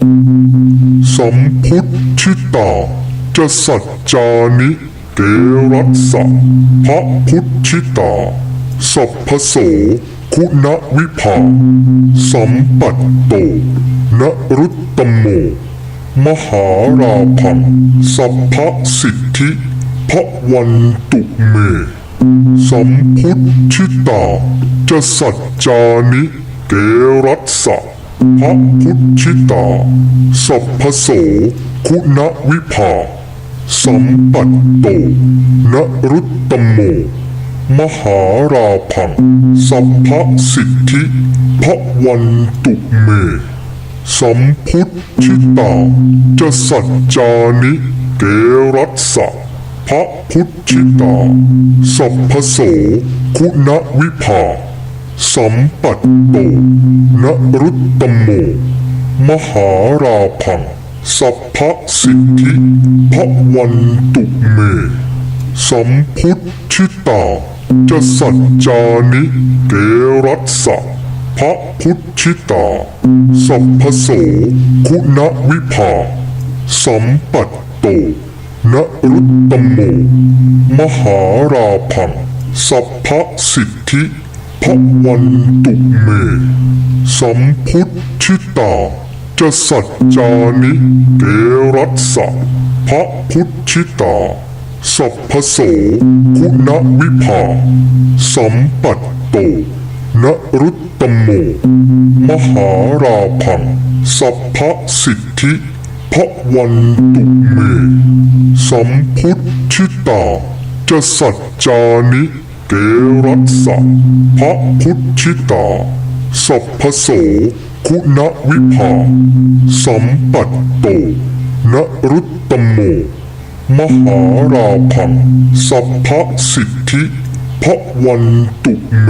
สัมพุทธิตาจะสัจจานิเกรัสสะพระพุทธิตา สัพพโสคุณวิภาสัมปัตโตนรุตตโม มหาราพังสัพพสิทธิพระวันตุเม สัมพุทธิตาจะสัจจานิเกรัสสะ พระพุทธิตา สัพพโส คุณวิภา สัมปัตโต นรุตตโม มหาราพัง สัพพสิทธิพระวันตุเม สัมพุทธิตา จะสัจจานิเกรัสสะพระพุทธิตา สัพพโส คุณวิภา สัมปัตโตนรุตตโม มหาราพัง สัพพสิทธิพระวันตุเม สัมพุทธิตา จะสัจจานิเกรัสสะพระพุทธิตา สัพพโสคุณวิภา สัมปัตโตนรุตตโม มหาราพัง สัพพสิทธิ พระวันตุเม สัมพุทธิตา จะสัจจานิเกรัสสะพระพุทธิตา สัพพโสคุณวิภา สัมปัตโตนรุตตโม มหาราพัง สัพพสิทธิพระวันตุเม สัมพุทธิตา จะสัจจานิ เกรัตสะพระพุทธิตา สัพพโส คุณวิภา สัมปัตโต นรุตตโม มหาราพัง สัพพสิทธิพระวันตุเม